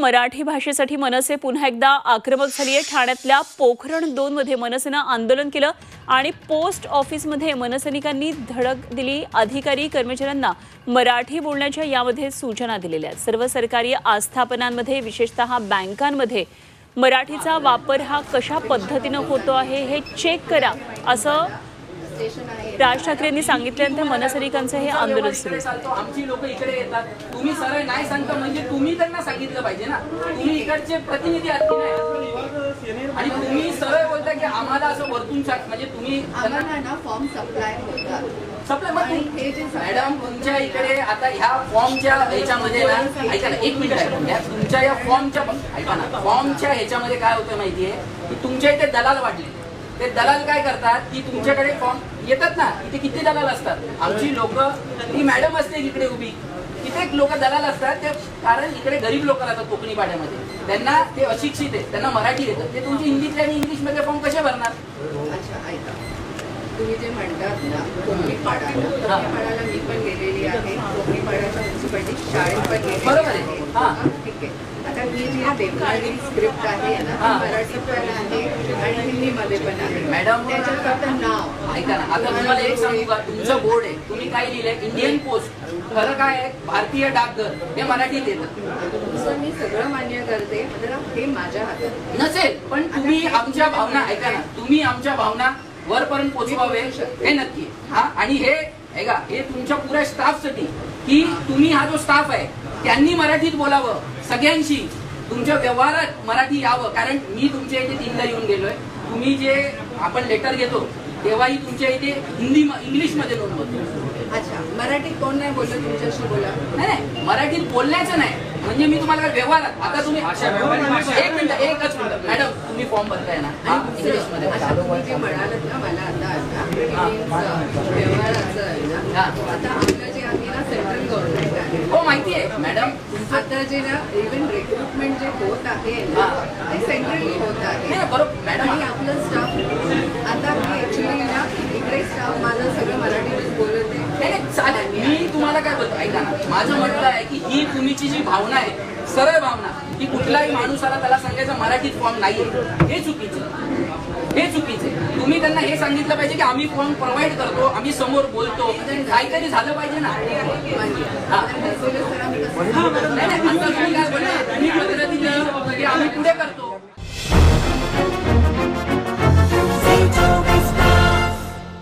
मराठी भाषेसाठी मनसे पुन्हा एकदा आक्रमक झाली आहे ठाण्यातल्या पोखरण दोन मध्ये मनसेनं आंदोलन केलं आणि पोस्ट ऑफिसमध्ये मनसैनिकांनी धडक दिली. अधिकारी कर्मचाऱ्यांना मराठी बोलण्याच्या यामध्ये सूचना दिलेल्या आहेत. सर्व सरकारी आस्थापनांमध्ये विशेषतः बँकांमध्ये मराठीचा वापर हा कशा पद्धतीनं होतो आहे हे चेक करा असं राज ठाकरेंनी सांगितल्यानंतर मनसैनिकांचं हे आंदोलन सुरू. आमची लोक इकडे येतात. तुम्ही सरळ नाही सांगता म्हणजे तुम्ही त्यांना सांगितलं पाहिजे ना. तुम्ही इकडचे प्रतिनिधी आहात की नाही? आणि तुम्ही सरळ बोलता की आम्हाला असं वरतून म्हणजे तुम्ही त्यांना आम्हाला ना फॉर्म सप्लाय हे मॅडम तुमच्या इकडे आता ह्या फॉर्मच्या ह्याच्यामध्ये ना ऐका ना एक मिनिट आहे तुमच्या या फॉर्मच्या ऐका ना फॉर्मच्या ह्याच्यामध्ये काय होतं माहितीये? की तुमच्या इथे दलाल वाढले. ते दलाल काय करतात की तुमच्याकडे फॉर्म येतात ना इथे किती दलाल असतात? आमची लोक ती मॅडम असते इकडे उभी. कित्येक लोक दलाल असतात ते कारण इकडे गरीब लोक राहतात कोकणी पाड्यामध्ये त्यांना ते अशिक्षित आहेत त्यांना मराठी येतात ते तुमची हिंदीतले आणि इंग्लिशमध्ये फॉर्म कसे भरणार? अच्छा ऐका. तुम्ही जे म्हणतात ना कोकणी पाडा कोकणी पाड्याला मी पण गेलेली आहे. कोकणी पाड्याच्या म्युन्सिपालिटी शाळेत पण बरोबर. आहे. हा. ठीक आहे. आता ही जी देवनागरी स्क्रिप्ट आहे हा. मराठी पण आहे आणि हिंदीमध्ये पण आहे. मॅडम त्याच्यात फक्त नाव. ऐका ना आता तुम्हाला एक सांगू का? तुमचं बोर्ड आहे तुम्ही काय लिहिलंय? इंडियन पोस्ट खरं काय आहे? भारतीय डाकघर हे मराठीत येतं. सर मी सगळं मान्य करते मात्र हे माझ्या हातात. नसेल पण तुम्ही आमच्या भावना ऐका ना तुम्ही आमच्या भावना वरपर्यंत पोचवावे हे नक्की. हा आणि हे ऐका हे तुमच्या पुऱ्या स्टाफसाठी की तुम्ही हा जो स्टाफ आहे त्यांनी मराठीत बोलावं सगळ्यांशी. तुमच्या व्यवहारात मराठी यावं. कारण मी तुमच्या इथे तीनदा येऊन गेलोय. तुम्ही जे आपण लेटर घेतो तेव्हाही तुमच्या इथे हिंदी इंग्लिशमध्ये नोंदवतो अच्छा. मराठी कोण नाही बोललं तुमच्याशी बोला? नाही नाही. मराठीत बोलण्याचं नाही. म्हणजे मी तुम्हाला व्यवहारात आता तुम्ही एक मिनिट एकच मिनिट. मॅडम तुम्ही फॉर्म भरताय ना. हा इंग्लिशमध्ये अच्छा तुम्ही जे म्हणालात ना मला आता आता व्यवहाराचं आहे ना हा. आता आपलं जे आहे ना सेंट्रल गव्हर्नमेंट आहे हो माहिती आहे मॅडम आता जे ना इव्हन रिक्रुटमेंट जे होत आहे. ना ते सेंट्रली होत आहे. नाही आणि आपलं स्टाफ आता मी ऍक्च्युली ना इकडे स्टाफ माझं सगळं मराठीतच बोलत आहे. नाही नाही, चालेल. मी तुम्हाला काय बोलतो ऐका ना. माझं म्हटलं आहे की ही तुमची जी भावना आहे सरळ भावना की कुठलाही माणूस आला त्याला सांगायचं मराठीत फॉर्म नाहीये. हे चुकीचं. हे चुकीचं. तुम्ही त्यांना हे सांगितलं पाहिजे की आम्ही फॉर्म प्रोव्हाइड करतो आम्ही समोर बोलतो. काहीतरी झालं पाहिजे ना. आम्ही पुढे करतो.